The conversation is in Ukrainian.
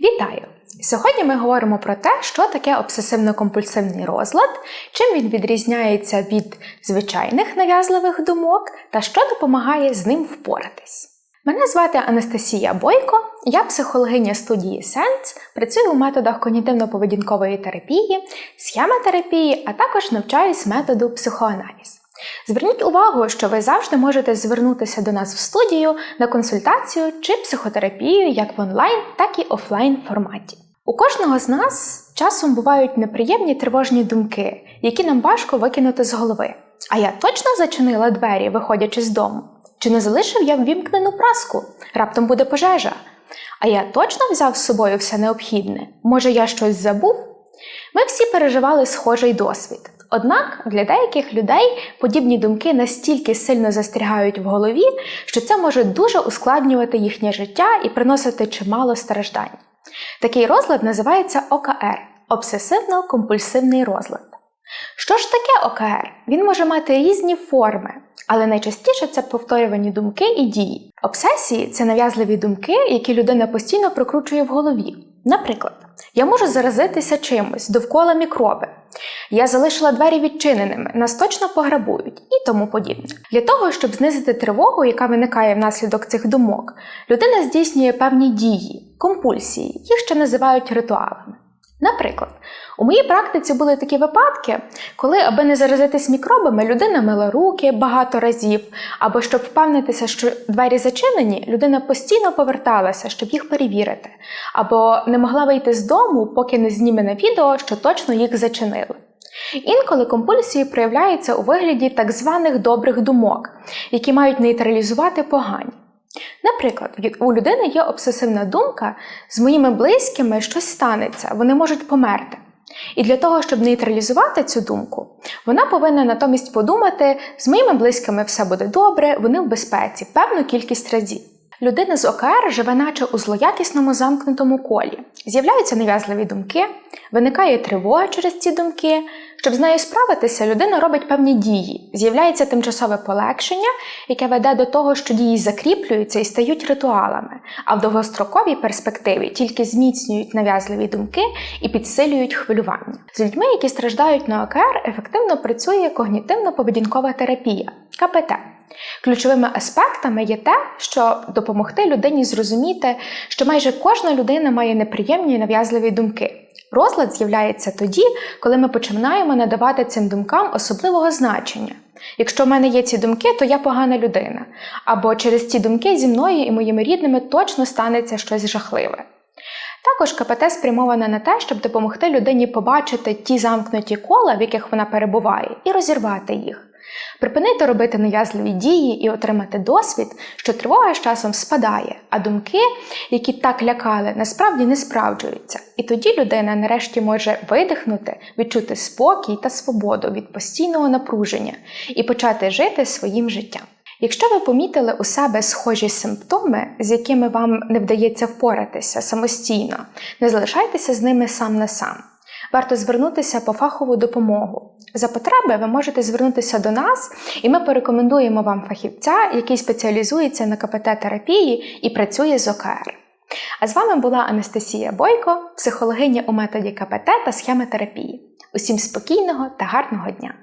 Вітаю! Сьогодні ми говоримо про те, що таке обсесивно-компульсивний розлад, чим він відрізняється від звичайних нав'язливих думок та що допомагає з ним впоратись. Мене звати Анастасія Бойко, я психологиня студії Сенс, працюю у методах когнітивно-поведінкової терапії, схемотерапії, а також навчаюсь методу психоаналіз. Зверніть увагу, що ви завжди можете звернутися до нас в студію на консультацію чи психотерапію як в онлайн, так і офлайн форматі. У кожного з нас часом бувають неприємні тривожні думки, які нам важко викинути з голови. А я точно зачинила двері, виходячи з дому? Чи не залишив я ввімкнену праску? Раптом буде пожежа. А я точно взяв з собою все необхідне? Може, я щось забув? Ми всі переживали схожий досвід. Однак для деяких людей подібні думки настільки сильно застрягають в голові, що це може дуже ускладнювати їхнє життя і приносити чимало страждань. Такий розлад називається ОКР обсесивно-компульсивний розлад. Що ж таке ОКР? Він може мати різні форми, але найчастіше це повторювані думки і дії. Обсесії це нав'язливі думки, які людина постійно прокручує в голові. Наприклад, я можу заразитися чимось довкола мікроби. Я залишила двері відчиненими, нас точно пограбують і тому подібне. Для того, щоб знизити тривогу, яка виникає внаслідок цих думок, людина здійснює певні дії, компульсії, їх ще називають ритуалами. Наприклад, у моїй практиці були такі випадки, коли, аби не заразитись мікробами, людина мила руки багато разів, або щоб впевнитися, що двері зачинені, людина постійно поверталася, щоб їх перевірити, або не могла вийти з дому, поки не зніме на відео, що точно їх зачинили. Інколи компульсії проявляються у вигляді так званих добрих думок, які мають нейтралізувати погані. Наприклад, у людини є обсесивна думка, з моїми близькими щось станеться, вони можуть померти. І для того, щоб нейтралізувати цю думку, вона повинна натомість подумати, з моїми близькими все буде добре, вони в безпеці, певну кількість разів. Людина з ОКР живе наче у злоякісному замкнутому колі. З'являються нав'язливі думки, виникає тривога через ці думки. Щоб з нею справитися, людина робить певні дії. З'являється тимчасове полегшення, яке веде до того, що дії закріплюються і стають ритуалами, а в довгостроковій перспективі тільки зміцнюють нав'язливі думки і підсилюють хвилювання. З людьми, які страждають на ОКР, ефективно працює когнітивно-поведінкова терапія КПТ. Ключовими аспектами є те, що допомогти людині зрозуміти, що майже кожна людина має неприємні і нав'язливі думки. Розлад з'являється тоді, коли ми починаємо надавати цим думкам особливого значення. Якщо в мене є ці думки, то я погана людина. Або через ці думки зі мною і моїми рідними точно станеться щось жахливе. Також КПТ спрямована на те, щоб допомогти людині побачити ті замкнуті кола, в яких вона перебуває, і розірвати їх. Припинити робити нав'язливі дії і отримати досвід, що тривога з часом спадає, а думки, які так лякали, насправді не справджуються. І тоді людина нарешті може видихнути, відчути спокій та свободу від постійного напруження і почати жити своїм життям. Якщо ви помітили у себе схожі симптоми, з якими вам не вдається впоратися самостійно, не залишайтеся з ними сам на сам. Варто звернутися по фахову допомогу. За потреби ви можете звернутися до нас, і ми порекомендуємо вам фахівця, який спеціалізується на КПТ-терапії і працює з ОКР. А з вами була Анастасія Бойко, психологиня у методі КПТ та схеми терапії. Усім спокійного та гарного дня!